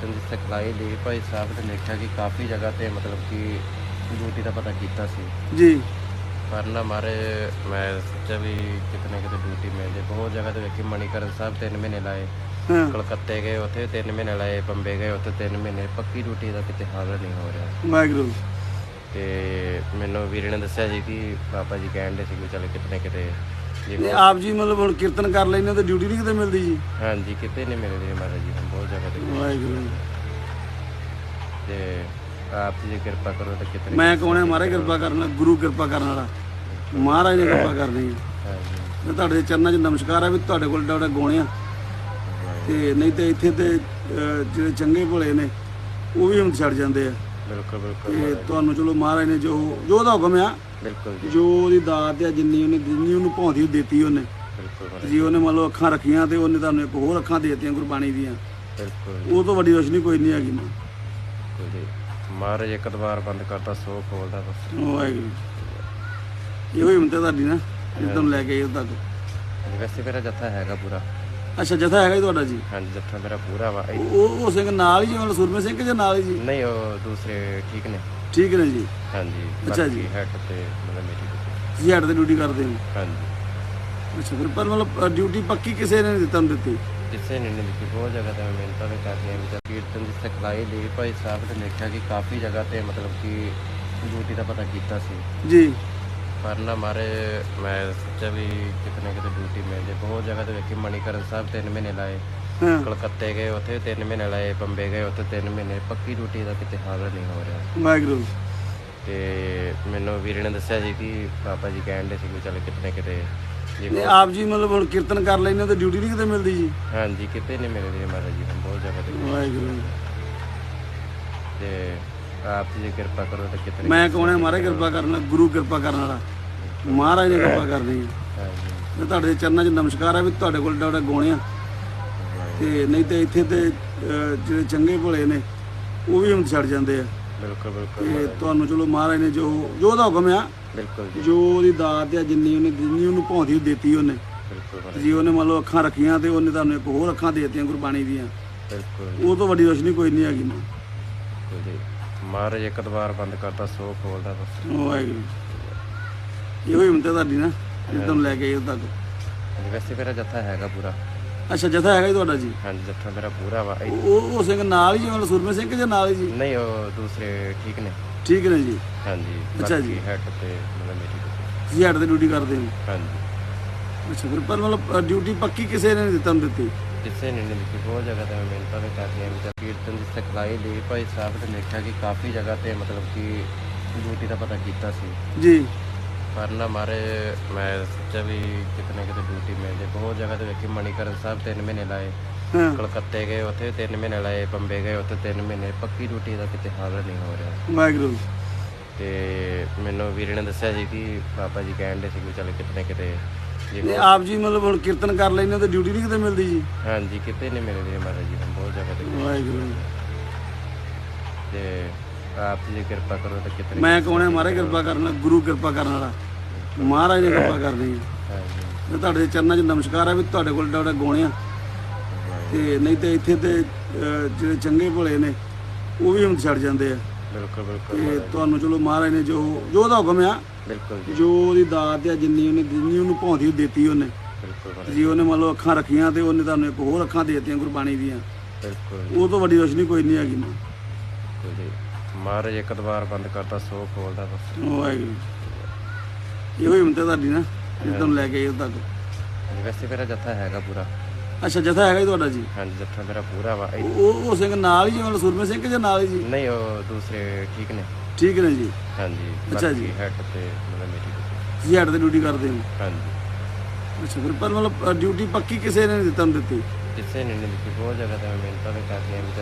ਕੀਰਤਨ ਦੀ ਸਿਖਲਾਈ ਲਈ ਭਾਈ ਸਾਹਿਬ ਨੇ ਦੇਖਿਆ ਕਿ ਕਾਫੀ ਜਗ੍ਹਾ ਤੇ ਮਤਲਬ ਕਿ ਡਿਊਟੀ ਦਾ ਪਤਾ ਕੀਤਾ ਸੀ। ਜੀ। ਪਰ ਨਾ ਮਾਰੇ ਮੈਂ ਸੋਚਿਆ ਵੀ ਕਿਤੇ ਨਾ ਕਿਤੇ ਡਿਊਟੀ ਮਿਲ ਜੇ। ਬਹੁਤ ਜਗ੍ਹਾ ਤੇ ਵੇਖੀ ਮਣੀਕਰਨ ਸਾਹਿਬ 3 ਮਹੀਨੇ ਲਾਏ। ਹਾਂ। ਕਲਕੱਤੇ ਗਏ ਉੱਥੇ 3 ਮਹੀਨੇ ਲਾਏ ਬੰਬੇ ਗਏ ਉੱਥੇ 3 ਮਹੀਨੇ। ਪੱਕੀ ਡਿਊਟੀ ਦਾ ਕਿਤੇ ਹਾਲ ਨਹੀਂ ਹੋ ਰਿਹਾ। ਵਾਹਿਗੁਰੂ। ਤੇ ਮੈਨੂੰ ਵੀਰੇ ਨੇ ਦੱਸਿਆ ਸੀ ਕਿ ਪਾਪਾ ਜੀ ਕਹਿਣ ਦੇ ਸੀ ਕਿ ਚੱਲ ਕਿਤੇ ਨਾ ਕਿਤੇ ਜੀ ਤੇ ਆਪ ਜੀ ਮਤਲਬ ਹੁਣ ਕੀਰਤਨ ਕਰ ਲੈਂਦੇ ਹੋ ਤੇ ਡਿਊਟੀ ਨਹੀਂ ਕਿਤੇ ਮਿਲਦੀ ਜੀ? ਹਾਂਜੀ ਕਿਤੇ ਨਹੀਂ ਮਿਲਦੀ ਮਹਾਰਾਜ ਜੀ। ਵਾਹਿਗੁਰੂ ਤੇ ਆਪ ਜੀ ਕਿਰਪਾ ਕਰੋ ਤੇ ਕਿਤੇ ਨਾ ਮੈਂ ਕੌਣ ਹੈ? ਮਹਾਰਾਜ ਕਿਰਪਾ ਕਰਨਾ ਗੁਰੂ ਕਿਰਪਾ ਕਰਨ ਵਾਲਾ। ਮਹਾਰਾਜ ਨੇ ਕਿਰਪਾ ਕਰਨੀ ਹੈ। ਮੈਂ ਤੁਹਾਡੇ ਚਰਨਾਂ 'ਚ ਨਮਸਕਾਰ ਹੈ ਵੀ ਤੁਹਾਡੇ ਕੋਲ ਡਾਡਾ ਗੋਣੇ ਆ। ਤੇ ਨਹੀਂ ਤੇ ਇੱਥੇ ਤੇ ਜਿਹੜੇ ਚੰਗੇ ਭਲੇ ਨੇ ਉਹ ਵੀ ਹੁਣ ਛੱਡ ਜਾਂਦੇ ਆ। ਬਿਲਕੁਲ ਬਿਲਕੁਲ ਤੇ ਤੁਹਾਨੂੰ ਚਲੋ ਮਹਾਰਾਜ ਨੇ ਜੋ ਜੋ ਉਹਦਾ ਹੁਕਮ ਆ ਬਿਲਕੁਲ ਜੀ। ਉਹਦੀ ਦਾਤ ਆ ਜਿੰਨੀ ਉਹਨੇ ਜਿੰਨੀ ਉਹਨੂੰ ਉਹ ਦਿੱਤੀ ਉਹਨੇ। ਬਿਲਕੁਲ ਜੀ ਉਹਨੇ ਮੰਨ ਲਓ ਅੱਖਾਂ ਰੱਖੀਆਂ ਤੇ ਉਹਨੇ ਤੁਹਾਨੂੰ ਇੱਕ ਹੋਰ ਅੱਖਾਂ ਦੇ ਦਿੱਤੀਆਂ ਗੁਰਬਾਣੀ ਦੀਆਂ। ਬਿਲਕੁਲ ਉਹ ਤੋਂ ਵੱਡੀ ਰੋਸ਼ਨੀ ਕੋਈ ਨਹੀਂ ਹੈਗੀ ਮਾਂ। ਬਿਲਕੁਲ ਜੀ। ਮਹਾਰਾਜ ਇੱਕ ਦਵਾਰ ਬੰਦ ਕਰਤਾ ਸੋ ਖੋਲਦਾ ਬਸ। ਵਾਹਿਗੁਰੂ ਇਹੋ ਹੀ ਹੁੰਦੇ ਤੁਹਾਡੀ ਨਾ ਜਿੱਦਾਂ ਲੈ ਕੇ ਆਏ ਤੱਕ ਵੈਸੇ ਮੇਰਾ ਜੱਥਾ ਹੈਗਾ ਪੂਰਾ। ਅੱਛਾ ਜਥਾ ਹੈਗਾ ਜੀ ਤੁਹਾਡਾ ਜੀ? ਹਾਂਜੀ ਜੱਥਾ ਮੇਰਾ ਪੂਰਾ ਵਾ। ਇਹ- ਉਹ ਉਹ ਸਿੰਘ ਨਾਲ ਹੀ ਜੀ ਮਤਲਬ ਸੁਰਮੇ ਸਿੰਘ ਜਾਂ ਨਾਲ ਹੀ ਜੀ? ਨਹੀਂ ਉਹ ਦੂਸਰੇ ਠੀਕ ਨੇ। ਠੀਕ ਨੇ ਜੀ। ਹਾਂਜੀ ਅੱਛਾ ਜੀ। ਹੈਡ ਤੇ ਮਤਲਬ ਮੇਰੀ duty। ਤੁਸੀਂ ਹੈਡ ਤੇ ਡਿਊਟੀ ਕਰਦੇ ਹੋ। ਹਾਂਜੀ। ਅੱਛਾ ਫਿਰ ਪਰ ਮਤਲਬ ਡਿਊਟੀ ਪੱਕੀ ਕਿਸੇ ਨੇ ਨਹੀਂ ਦਿੱਤਾ ਨੂੰ ਦਿੱਤੀ? ਕਿਸੇ ਨੇ ਨਹੀਂ ਦਿੱਤੀ ਬਹੁਤ ਜਗ੍ਹਾ ਤੇ ਮੈਂ ਮਿਹਨਤਾਂ ਵੀ ਕਰਦੀਆਂ ਵੀ ਕੀਰਤਨ ਦੀ ਸਿਖਲਾਈ ਲਈ ਭਾਈ ਸਾਹਿਬ ਨੇ ਦੇਖਿਆ ਕਿ ਕਾਫੀ ਜਗ੍ਹਾ ਤੇ ਮਤਲਬ ਕਿ ਡਿਊਟੀ ਦਾ ਪਤਾ ਕੀਤਾ ਸੀ। ਜੀ। ਪਰ ਨਾ ਮਾਰੇ ਮੈਂ ਸੋਚਿਆ ਵੀ ਕਿਤੇ ਨਾ ਕਿਤੇ ਡਿਊਟੀ ਮਿਲ ਜੇ। ਬਹੁਤ ਜਗ੍ਹਾ ਤੇ ਵੇਖੀ ਮਣੀਕਰਨ ਸਾਹਿਬ 3 ਮਹੀਨੇ ਲਾਏ। ਕਲਕੱਤੇ ਗਏ ਉੱਥੇ 3 ਮਹੀਨੇ ਲਾਏ ਬੰਬੇ ਗਏ ਉੱਥੇ 3 ਮਹੀਨੇ। ਪੱਕੀ ਡਿਊਟੀ ਦਾ ਕਿਤੇ ਹਾਲ ਨਹੀਂ ਹੋ ਰਿਹਾ। ਵਾਹਿਗੁਰੂ ਤੇ ਮੈਨੂੰ ਵੀਰੇ ਨੇ ਦੱਸਿਆ ਸੀ ਕਿ ਪਾਪਾ ਜੀ ਕਹਿਣ ਦੇ ਸੀ ਕਿ ਚੱਲ ਕਿਤੇ ਨਾ ਕਿਤੇ ਜੀ ਤੇ ਆਪ ਜੀ ਮਤਲਬ ਹੁਣ ਕੀਰਤਨ ਕਰ ਲੈਂਦੇ ਹੋ ਤੇ ਡਿਊਟੀ ਨਹੀਂ ਕਿਤੇ ਮਿਲਦੀ ਜੀ? ਹਾਂਜੀ ਕਿਤੇ ਨਹੀਂ ਮਿਲਦੀ ਮਹਾਰਾਜ ਜੀ ਹੁਣ ਬਹੁਤ ਜਗ੍ਹਾ ਤੇ ਵਾਹਿਗੁਰੂ ਤੇ ਆਪ ਜੀ ਕਿਰਪਾ ਕਰੋ ਤੇ ਕਿਤੇ ਮੈਂ ਕੌਣ ਹੈ? ਮਹਾਰਾਜ ਕਿਰਪਾ ਕਰਨਾ ਗੁਰੂ ਕਿਰਪਾ ਕਰਨ ਵਾਲਾ। ਮਹਾਰਾਜ ਨੇ ਕਿਰਪਾ ਕਰਨੀ ਹੈ। ਹਾਂਜੀ। ਮੈਂ ਤੁਹਾਡੇ ਚਰਨਾਂ 'ਚ ਨਮਸਕਾਰ ਹੈ ਵੀ ਤੁਹਾਡੇ ਕੋਲ ਡਾਡਾ ਗੋਣੇ ਆ। ਤੇ ਨਹੀਂ ਤੇ ਇੱਥੇ ਤੇ ਅਹ, ਜਿਹੜੇ ਚੰਗੇ ਭਲੇ ਨੇ ਉਹ ਵੀ ਹੁਣ ਛੱਡ ਜਾਂਦੇ ਆ। ਬਿਲਕੁਲ ਬਿਲਕੁਲ। ਤੇ ਤੁਹਾਨੂੰ ਚਲੋ ਮਹਾਰਾਜ ਨੇ ਜੋ ਜੋ ਉਹਦਾ ਹੁਕਮ ਆ ਬਿਲਕੁਲ ਜੀ। ਜੋ ਉਹਦੀ ਦਾਤ ਆ ਜਿੰਨੀ ਉਹਨੇ ਜਿੰਨੀ ਉਹਨੂੰ ਭਾਉਂਦੀ ਉਹ ਦਿੱਤੀ ਉਹਨੇ। ਬਿਲਕੁਲ ਜੀ ਉਹਨੇ ਮੰਨ ਲਓ ਅੱਖਾਂ ਰੱਖੀਆਂ ਤੇ ਉਹਨੇ ਤੁਹਾਨੂੰ ਇੱਕ ਹੋਰ ਅੱਖਾਂ ਦੇ ਦਿੱਤੀਆਂ ਗੁਰਬਾਣੀ ਦੀਆਂ। ਬਿਲਕੁਲ ਉਹ ਤੋਂ ਵੱਡੀ ਰੋਸ਼ਨੀ ਕੋਈ ਨਹੀਂ ਹੈਗੀ ਮਾਂ। ਮਹਾਰਾਜ ਇੱਕ ਦਵਾਰ ਬੰਦ ਕਰਤਾ ਸੋ ਖੋਲਦਾ ਬਸ। ਵਾਹਿਗੁਰੂ ਇਹੋ ਹੀ ਹੁੰਦੇ ਤੁਹਾਡੀ ਨਾ ਜਿੱਦਾਂ ਲੈ ਕੇ ਆਏ ਤੱਕ। ਵੈਸੇ ਮੇਰਾ ਜੱਥਾ ਹੈਗਾ ਪੂਰਾ। ਅੱਛਾ ਜਥਾ ਹੈਗਾ ਜੀ ਤੁਹਾਡਾ ਜੀ? ਹਾਂਜੀ ਜੱਥਾ ਮੇਰਾ ਪੂਰਾ ਵਾ। ਇਹ- ਉਹ ਉਹ ਸਿੰਘ ਨਾਲ ਹੀ ਜੀ ਮਤਲਬ ਸੁਰਮੇ ਸਿੰਘ ਜਾਂ ਨਾਲ ਹੀ ਜੀ? ਨਹੀਂ ਉਹ ਦੂਸਰੇ ਠੀਕ ਨੇ। ਠੀਕ ਨੇ ਜੀ। ਹਾਂਜੀ ਅੱਛਾ ਜੀ। ਹੈਡ ਤੇ ਮਤਲਬ ਮੇਰੀ। ਤੁਸੀਂ ਹੈਡ ਤੇ ਡਿਊਟੀ ਕਰਦੇ ਹੋ? ਹਾਂਜੀ। ਅੱਛਾ ਫਿਰ ਪਰ ਮਤਲਬ ਡਿਊਟੀ ਪੱਕੀ ਕਿਸੇ ਨੇ ਨਹੀਂ ਦਿੱਤਾ ਨੂੰ ਦਿੱਤੀ? ਕਿਸੇ ਨੇ ਨਹੀਂ ਦਿੱਤੀ ਬਹੁਤ ਜਗ੍ਹਾ ਤੇ ਮੈਂ ਮਿਹਨਤਾਂ ਵੀ ਕਰਦੀਆਂ ਵੀ ਚੱਲ ਕੀਰਤਨ ਦੀ ਸਿਖਲਾਈ ਲਈ ਭਾਈ ਸਾਹਿਬ ਨੇ ਦੇਖਿਆ ਕਿ ਕਾਫੀ ਜਗ੍ਹਾ ਤੇ ਮਤਲਬ ਕਿ ਡਿਊਟੀ ਦਾ ਪਤਾ ਕੀਤਾ ਸੀ। ਜੀ। ਪਰ ਨਾ ਮਾਰੇ ਮੈਂ ਸੋਚਿਆ ਵੀ ਕਿਤੇ ਨਾ ਕਿਤੇ ਡਿਊਟੀ ਮਿਲ ਜੇ। ਬਹੁਤ ਜਗ੍ਹਾ ਤੇ ਵੇਖੀ ਮਣੀਕਰਨ ਸਾਹਿਬ 3 ਮਹੀਨੇ ਲਾਏ। ਕਲਕੱਤੇ ਗਏ ਉੱਥੇ 3 ਮਹੀਨੇ ਲਾਏ ਬੰਬੇ ਗਏ ਉੱਥੇ 3 ਮਹੀਨੇ। ਪੱਕੀ ਡਿਊਟੀ ਦਾ ਕਿਤੇ ਹਾਲ ਨਹੀਂ ਹੋ ਰਿਹਾ। ਵਾਹਿਗੁਰੂ ਤੇ ਮੈਨੂੰ ਵੀਰੇ ਨੇ ਦੱਸਿਆ ਸੀ ਕਿ ਪਾਪਾ ਜੀ ਕਹਿਣ ਦੇ ਸੀ ਕਿ ਚੱਲ ਕਿਤੇ ਨਾ ਕਿਤੇ ਜੀ ਤੇ ਆਪ ਜੀ ਮਤਲਬ ਹੁਣ ਕੀਰਤਨ ਕਰ ਹੋ ਤੇ ਡਿਊਟੀ ਨਹੀਂ ਕਿਤੇ ਮਿਲਦੀ ਜੀ? ਹਾਂਜੀ ਕਿਤੇ ਨਹੀਂ ਮਿਲਦੀ ਮਹਾਰਾਜ ਜੀ ਬਹੁਤ ਜਗ੍ਹਾ ਤੇ। ਵਾਹਿਗੁਰੂ ਤੇ ਆਪ ਜੀ ਕਿਰਪਾ ਕਰੋ ਤੇ ਕਿਤੇ ਨਾ ਮੈਂ ਕੌਣ ਹੈ ਮਹਾਰਾਜ ਕਿਰਪਾ ਕਰਨਾ ਗੁਰੂ ਕਿਰਪਾ ਕਰਨ ਵਾਲਾ। ਮਹਾਰਾਜ ਨੇ ਕਿਰਪਾ ਕਰਨੀ ਹੈ ਮੈਂ ਤੁਹਾਡੇ ਚਰਨਾਂ 'ਚ ਨਮਸਕਾਰ ਹੈ ਵੀ ਤੁਹਾਡੇ ਕੋਲ ਡਾਡਾ ਗੋਣੇ ਆ। ਤੇ ਨਹੀਂ ਤੇ ਇੱਥੇ ਤੇ ਜਿਹੜੇ ਚੰਗੇ ਭਲੇ ਨੇ ਉਹ ਵੀ ਹੁਣ ਛੱਡ ਜਾਂਦੇ ਆ। ਬਿਲਕੁਲ ਬਿਲਕੁਲ ਤੇ ਤੁਹਾਨੂੰ ਚਲੋ ਮਹਾਰਾਜ ਨੇ ਜੋ ਜੋ ਉਹਦਾ ਹੁਕਮ ਆ ਬਿਲਕੁਲ ਜੀ। ਜੋ ਉਹਦੀ ਦਾਤ ਆ ਜਿੰਨੀ ਉਹਨੇ ਜਿੰਨੀ ਉਹਨੂੰ ਉਹ ਦਿੱਤੀ ਉਹਨੇ। ਬਿਲਕੁਲ ਜੀ ਉਹਨੇ ਮੰਨ ਲਓ ਅੱਖਾਂ ਰੱਖੀਆਂ ਤੇ ਉਹਨੇ ਤੁਹਾਨੂੰ ਇੱਕ ਹੋਰ ਅੱਖਾਂ ਦੇ ਦਿੱਤੀਆਂ ਗੁਰਬਾਣੀ ਦੀਆਂ। ਬਿਲਕੁਲ ਉਹ ਤੋਂ ਵੱਡੀ ਰੋਸ਼ਨੀ ਕੋਈ ਨਹੀਂ ਹੈਗੀ। ਜੀ। ਮਹਾਰਾਜ ਇੱਕ ਦਵਾਰ ਬੰਦ ਕਰਤਾ ਸੋ ਖੋਲਦਾ ਬਸ। ਵਾਹਿਗੁਰੂ। ਇਹੋ ਹੀ ਹੁੰਦੇ ਤੁਹਾਡੀ ਨਾ ਜਿੱਦਾਂ ਲੈ ਕੇ ਆਏ ਤੱਕ ਹਾਂਜੀ, ਵੈਸੇ ਮੇਰਾ ਜੱਥਾ ਹੈਗਾ ਪੂਰਾ। ਅੱਛਾ ਜਥਾ ਹੈਗਾ ਜੀ ਤੁਹਾਡਾ ਜੀ? ਹਾਂਜੀ ਜੱਥਾ ਮੇਰਾ ਪੂਰਾ ਵਾ। ਇਹ- ਉਹ ਉਹ ਸਿੰਘ ਨਾਲ ਹੀ ਮਤਲਬ ਸੁਰਮੇ ਸਿੰਘ ਜਾਂ ਨਾਲ ਹੀ ਜੀ? ਨਹੀਂ ਉਹ ਦੂਸਰੇ ਠੀਕ ਨੇ। ਠੀਕ ਨੇ ਜੀ। ਹਾਂਜੀ ਅੱਛਾ ਜੀ। ਹੈਡ ਤੇ ਮਤਲਬ ਮੇਰੀ duty। ਤੁਸੀਂ ਹੈਡ ਤੇ ਡਿਊਟੀ ਕਰਦੇ ਹੋ? ਹਾਂਜੀ। ਅੱਛਾ ਫਿਰ ਪਰ ਮਤਲਬ ਡਿਊਟੀ ਪੱਕੀ ਕਿਸੇ ਨੇ ਨਹੀਂ ਦਿੱਤਾ ਕਿਸੇ ਨੇ ਨਹੀਂ ਦਿੱਤੀ ਬਹੁਤ ਜਗ੍ਹਾ ਤੇ ਮੈਂ ਮਿਹਨਤਾਂ ਵੀ ਕਰਦੀਆਂ ਵੀ